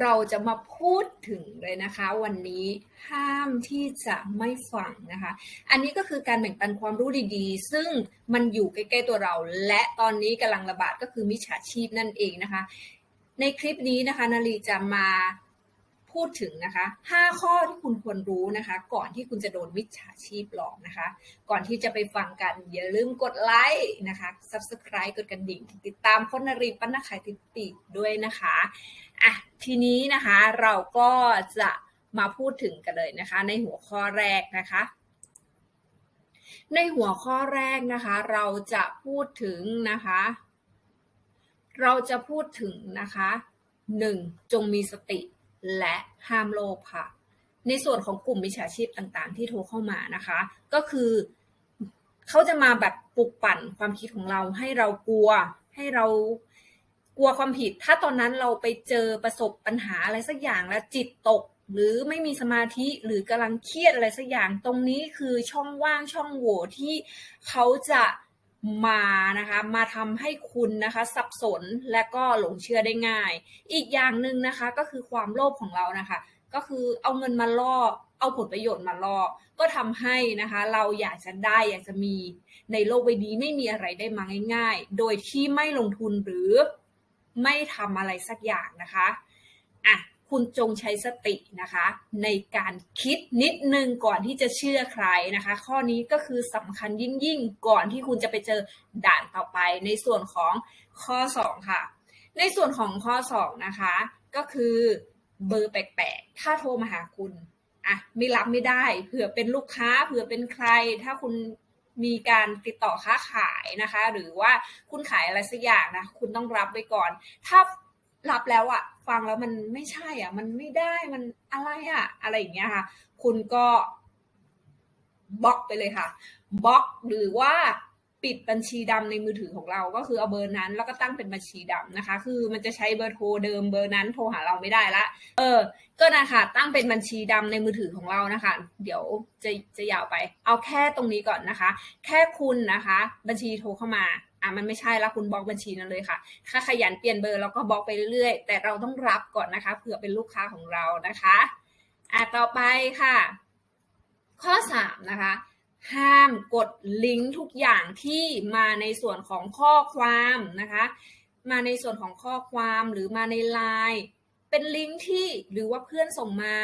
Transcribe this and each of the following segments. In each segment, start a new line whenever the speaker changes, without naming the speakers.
เราจะมาพูดถึงเลยนะคะ วันนี้ห้ามที่จะไม่ฟังนะคะ อันนี้ก็คือการแบ่งปันความรู้ดีๆ ซึ่งมันอยู่ใกล้ๆตัวเรา และตอนนี้กำลังระบาดก็คือมิจฉาชีพนั่นเองนะคะ ในคลิปนี้นะคะนาลีจะมา พูดถึงนะคะ 5 ข้อที่คุณควรรู้นะคะ ก่อนที่คุณจะโดนมิจฉาชีพหลอกนะคะ ก่อนที่จะไปฟังกัน อย่าลืมกดไลค์นะคะ subscribe กดกระดิ่ง ติดตามคนนารีปั้นนักขายติดปีกด้วยนะคะอะทีนี้นะคะเราก็จะมาพูดถึงกันเลยนะคะ ในหัวข้อแรกนะคะ ในหัวข้อแรกนะคะ เราจะพูดถึงนะคะ เราจะพูดถึงนะคะหนึ่งจงมีสติ และห้ามโลภค่ะ ในส่วนของกลุ่มมิจฉาชีพต่างๆ ที่โทรเข้ามานะคะ ก็คือเขาจะมาแบบปลุกปั่นความคิดของเราให้เรากลัว ให้เรากลัวความผิด ถ้าตอนนั้นเราไปเจอประสบปัญหาอะไรสักอย่างแล้วจิตตก หรือไม่มีสมาธิหรือกำลังเครียดอะไรสักอย่าง ตรงนี้คือช่องว่างช่องโหว่ที่เขาจะ มานะคะมาทำให้คุณนะคะ สับสนและก็หลงเชื่อได้ง่าย อีกอย่างหนึ่งนะคะก็คือความโลภของเรานะคะ ก็คือเอาเงินมาล่อ เอาผลประโยชน์มาล่อ ก็ทำให้นะคะ เราอยากจะได้อยากจะมีในโลกใบนี้ไม่มีอะไรได้มาง่าย ๆ โดยที่ไม่ลงทุนหรือไม่ทำอะไรสักอย่างนะคะอะ คุณจงใช้สตินะคะ ในการคิดนิดนึงก่อนที่จะเชื่อใครนะคะ ข้อนี้ก็คือสำคัญยิ่งยิ่งก่อนที่คุณจะไปเจอด่านต่อไปในส่วนของข้อ 2 ค่ะ ในส่วนของข้อ 2 นะคะ ก็คือเบอร์แปลกๆ ถ้าโทรมาหาคุณอะไม่รับไม่ได้เผื่อเป็นลูกค้าเผื่อเป็นใคร ถ้าคุณมีการติดต่อค้าขายนะคะ หรือว่าคุณขายอะไรสักอย่างนะ คุณต้องรับไว้ก่อน ถ้า รับแล้วอะฟังแล้วมันไม่ใช่อะ มันไม่ได้มันอะไรอะ อะไรอย่างเงี้ยค่ะ คุณก็บล็อกไปเลยค่ะบล็อกหรือว่าปิดบัญชีดำในมือถือของเราก็คือเอาเบอร์นั้น แล้วก็ตั้งเป็นบัญชีดำนะคะ คือมันจะใช้เบอร์โทรเดิมเบอร์นั้นโทรหาเราไม่ได้ละ เออ ก็นะคะตั้งเป็นบัญชีดำในมือถือของเรานะคะ เดี๋ยวจะจะยาวไป เอาแค่ตรงนี้ก่อนนะคะ แค่คุณนะคะ บัญชีโทรเข้ามา อะมันไม่ใช่แล้วคุณบล็อกบัญชีนั้นเลยค่ะ ถ้าขยันเปลี่ยนเบอร์เราก็บล็อกไปเรื่อยๆแต่เราต้องรับก่อนนะคะเผื่อเป็นลูกค้าของเรานะคะอะต่อไปค่ะ ข้อ3นะคะห้ามกดลิงก์ทุกอย่างที่มาในส่วนของข้อความนะคะ มาในส่วนของข้อความหรือมาในไลน์เป็นลิงก์ที่หรือว่าเพื่อนส่งมา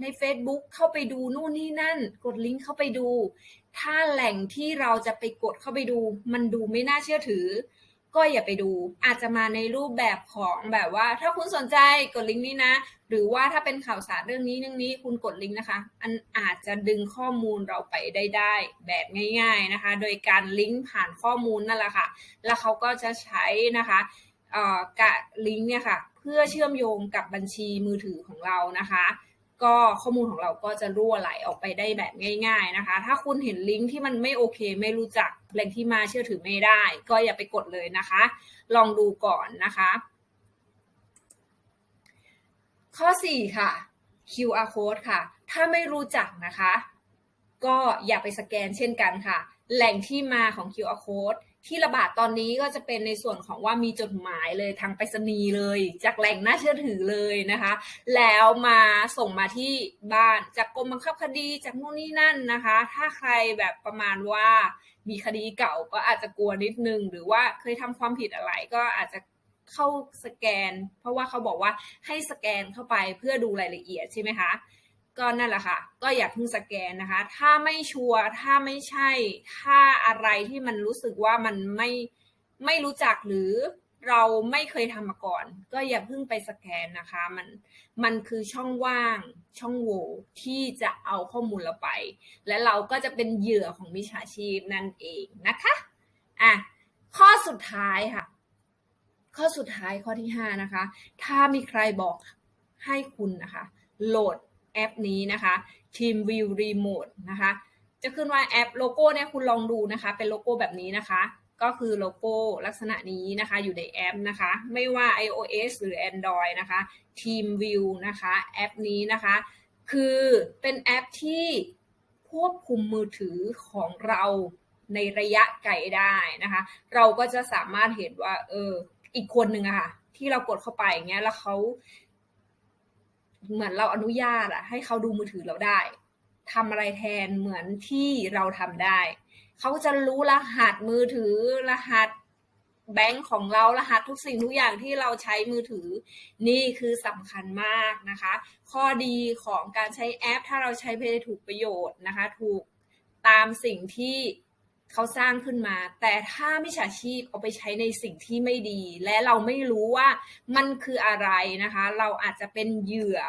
ใน Facebook เข้าไปดูนู่นนี่นั่น กดลิงก์เข้าไปดู ถ้าแหล่งที่เราจะไปกดเข้าไปดู มันดูไม่น่าเชื่อถือ ก็อย่าไปดู อาจจะมาในรูปแบบของแบบว่า ถ้าคุณสนใจกดลิงก์นี้นะ หรือว่าถ้าเป็นข่าวสารเรื่องนี้เรื่องนี้คุณกดลิงก์นะคะ อันอาจจะดึงข้อมูลเราไปได้ได้แบบง่าย ๆนะคะ โดยการลิงก์ผ่านข้อมูลนั่นแหละค่ะ แล้วเขาก็จะใช้นะคะกะลิงก์เนี่ยค่ะ เพื่อเชื่อมโยงกับบัญชีมือถือของเรานะคะ ก็ข้อมูลของเราก็จะรั่วไหลออกไปได้แบบง่าย ๆนะคะ ถ้าคุณเห็นลิงก์ที่มันไม่โอเค ไม่รู้จักแหล่งที่มาเชื่อถือไม่ได้ ก็อย่าไปกดเลยนะคะ ลองดูก่อนนะคะ ข้อ 4 ค่ะ QR code ค่ะ ถ้าไม่รู้จักนะคะ ก็อย่าไปสแกนเช่นกันค่ะ แหล่งที่มาของ QR code ที่ระบาดตอนนี้ก็จะเป็นในส่วนของว่ามีจดหมายเลยทางไปรษณีย์เลย จากแหล่งน่าเชื่อถือเลยนะคะ แล้วมาส่งมาที่บ้านจากกรมบังคับคดีจากโน่นนี่นั่นนะคะ ถ้าใครแบบประมาณว่ามีคดีเก่าก็อาจจะกลัวนิดนึง หรือว่าเคยทำความผิดอะไรก็อาจจะเข้าสแกน เพราะว่าเขาบอกว่าให้สแกนเข้าไปเพื่อดูรายละเอียดใช่ไหมคะ ก็นั่นแหละค่ะ ก็อย่าเพิ่งสแกนนะคะ ถ้าไม่ชัวร์ถ้าไม่ใช่ ถ้าอะไรที่มันรู้สึกว่ามันไม่ไม่รู้จักหรือเราไม่เคยทำมาก่อน ก็อย่าเพิ่งไปสแกนนะคะ มันมันคือช่องว่างช่องโหว่ที่จะเอาข้อมูลเราไป และเราก็จะเป็นเหยื่อของมิจฉาชีพนั่นเองนะคะอะข้อสุดท้ายค่ะ ข้อสุดท้ายข้อที่ 5 นะคะ ถ้ามีใครบอกให้คุณนะคะ โหลด แอปนี้นะคะ Team View Remote นะคะ จะขึ้นว่าแอปโลโก้เนี่ยคุณลองดูนะคะ เป็นโลโก้แบบนี้นะคะ ก็คือโลโก้ลักษณะนี้นะคะ อยู่ในแอปนะคะ ไม่ว่า iOS หรือ Android นะคะ Team View นะคะแอปนี้นะคะ คือเป็นแอปที่ควบคุมมือถือของเราในระยะไกลได้นะคะ เราก็จะสามารถเห็นว่า เออ อีกคนหนึ่งอะค่ะ ที่เรากดเข้าไปอย่างเงี้ย แล้วเขา เหมือนเราอนุญาตอะให้เขาดูมือถือเราได้ทำอะไรแทนเหมือนที่เราทำได้ เขาจะรู้รหัสมือถือรหัสแบงค์ของเรารหัสทุกสิ่งทุกอย่างที่เราใช้มือถือ นี่คือสำคัญมากนะคะ ข้อดีของการใช้แอป ถ้าเราใช้ไปถูกประโยชน์นะคะ ถูกตามสิ่งที่ เขาสร้างขึ้นมา แต่ถ้ามิจฉาชีพเอาไปใช้ในสิ่งที่ไม่ดี และเราไม่รู้ว่ามันคืออะไรนะคะ เราอาจจะเป็นเหยื่อ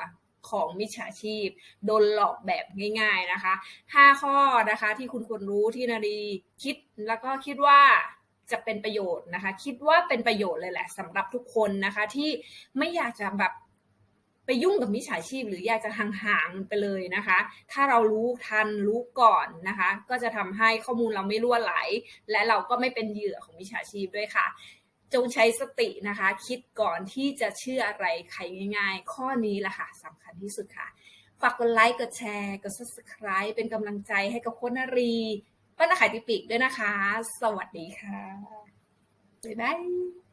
ของมิจฉาชีพ โดนหลอกแบบง่าย ๆนะคะ 5 ข้อนะคะที่คุณควรรู้ที่นารีคิดแล้วก็คิดว่าจะเป็นประโยชน์นะคะ คิดว่าเป็นประโยชน์เลยแหละสำหรับทุกคนนะคะ ที่ไม่อยากจะแบบ ไปยุ่งกับมิจฉาชีพ หรืออยากจะห่างๆมันไปเลยนะคะ ถ้าเรารู้ทันรู้ก่อนนะคะ ก็จะทำให้ข้อมูลเราไม่รั่วไหล และเราก็ไม่เป็นเหยื่อของมิจฉาชีพด้วยค่ะจงใช้สตินะคะ คิดก่อนที่จะเชื่ออะไรใครง่าย ๆ ข้อนี้แหละค่ะสำคัญที่สุดค่ะ ฝากกดไลค์กดแชร์กด subscribe เป็นกำลังใจให้กับโคนนารีป้านขายติปิกด้วยนะคะ สวัสดีค่ะ บ๊ายบาย